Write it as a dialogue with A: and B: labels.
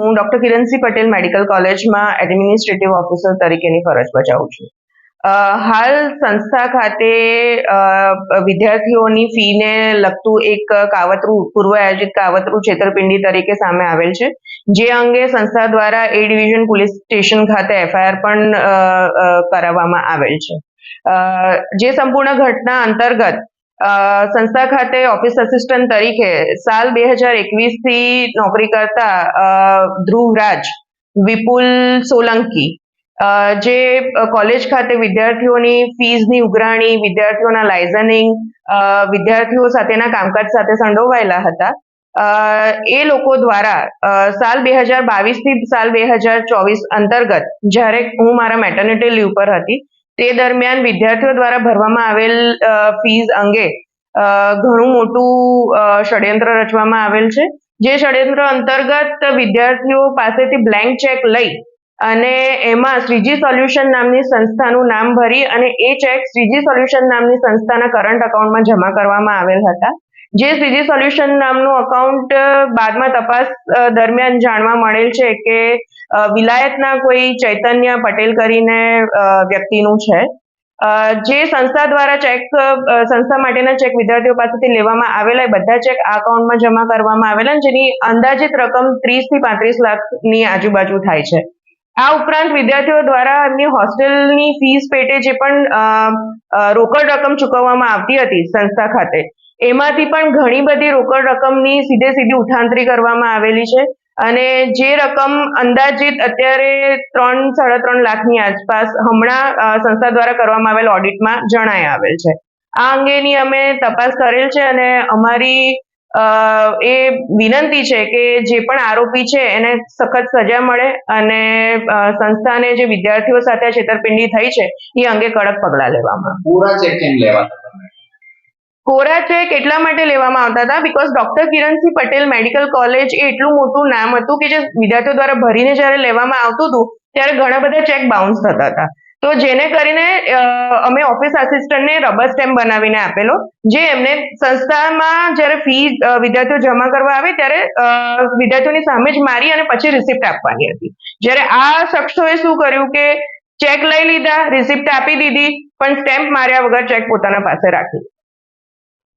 A: હું doctor Kiransinh Patel, medical કોલેજમાં administrative officer તરીકેની ફરજ બજાવું છું. હાલ સંસ્થા ખાતે વિદ્યાર્થીઓની ફીને લગતું એક કાવતરું પૂર્વ આયોજિત કાવતરું છેતરપિંડી તરીકે સામે આવેલ છે, જે અંગે સંસ્થા દ્વારા એ ડિવિઝન પોલીસ સ્ટેશન ખાતે એફઆઈઆર પણ કરાવવામાં આવેલ છે. જે સંપૂર્ણ ઘટના અંતર્ગત સંસ્થા ખાતે ઓફિસ આસિસ્ટન્ટ તરીકે સાલ બે હજાર એકવીસથી નોકરી કરતા ધ્રુવરાજ વિપુલ સોલંકી જે કોલેજ ખાતે વિદ્યાર્થીઓની ફીઝની ઉઘરાણી, વિદ્યાર્થીઓના લાઇઝનિંગ વિદ્યાર્થીઓ સાથેના કામકાજ સાથે સંડોવાયેલા હતા. એ લોકો દ્વારા સાલ બે હજાર બાવીસથી સાલ બે હજાર ચોવીસ અંતર્ગત જ્યારે હું મારા મેટર્નિટી લીવ પર હતી તે દરમિયાન વિદ્યાર્થીઓ દ્વારા ભરવામાં આવેલ ફીઝ અંગે ઘણું મોટું ષડયંત્ર રચવામાં આવેલ છે. જે ષડયંત્ર અંતર્ગત વિદ્યાર્થીઓ પાસેથી બ્લેન્ક ચેક લઈ અને એમાં શ્રીજી સોલ્યુશન નામની સંસ્થાનું નામ ભરી અને એ ચેક શ્રીજી સોલ્યુશન નામની સંસ્થાના કરંટ અકાઉન્ટમાં જમા કરવામાં આવેલ હતા. જે શ્રીજી સોલ્યુશન નામનું અકાઉન્ટ બાદમાં તપાસ દરમિયાન જાણવા મળેલ છે કે વિલાયતના કોઈ ચૈતન્ય પટેલ કરીને વ્યક્તિનું છે. જે સંસ્થા દ્વારા ચેક સંસ્થા માટેના ચેક વિદ્યાર્થીઓ પાસેથી લેવામાં આવેલા એ બધા ચેક આ અકાઉન્ટમાં જમા કરવામાં આવેલા જેની અંદાજિત રકમ ત્રીસથી પાંત્રીસ લાખની આજુબાજુ થાય છે. આ ઉપરાંત વિદ્યાર્થીઓ દ્વારા એમની હોસ્ટેલની ફીસ પેટે જે પણ રોકડ રકમ ચૂકવવામાં આવતી હતી સંસ્થા ખાતે, એમાંથી પણ ઘણી બધી રોકડ રકમની સીધે સીધી ઉઠાંતરી કરવામાં આવેલી છે અને જે રકમ અંદાજિત અત્યારે ત્રણ, સાડા ત્રણ લાખની આસપાસ હમણાં સંસ્થા દ્વારા કરવામાં આવેલ ઓડિટમાં જણાય આવેલ છે. આ અંગેની અમે તપાસ કરેલ છે અને અમારી એ વિનંતી છે કે જે પણ આરોપી છે એને સખત સજા મળે અને સંસ્થાને જે વિદ્યાર્થીઓ સાથે છેતરપિંડી થઈ છે એ અંગે કડક પગલાં લેવામાં.
B: પૂરા ચેક કેમ લેવાતા
A: કોરા ચેક એટલા માટે લેવામાં આવતા હતા? Because doctor Kiransinh Patel medical college એ એટલું મોટું નામ હતું કે જે વિદ્યાર્થીઓ દ્વારા ભરીને જ્યારે લેવામાં આવતું હતું ત્યારે ઘણા બધા ચેક બાઉન્સ થતા હતા. તો જેને કરીને અમે ઓફિસ આસિસ્ટન્ટને રબર સ્ટેમ્પ બનાવીને આપેલો, જે એમને સંસ્થામાં જ્યારે ફી વિદ્યાર્થીઓ જમા કરવા આવે ત્યારે વિદ્યાર્થીઓની સામે જ મારી અને પછી રિસિપ્ટ આપવાની હતી. જ્યારે આ શખ્સોએ શું કર્યું કે ચેક લઈ લીધા રિસિપ્ટ આપી દીધી, પણ સ્ટેમ્પ માર્યા વગર ચેક પોતાના પાસે રાખી.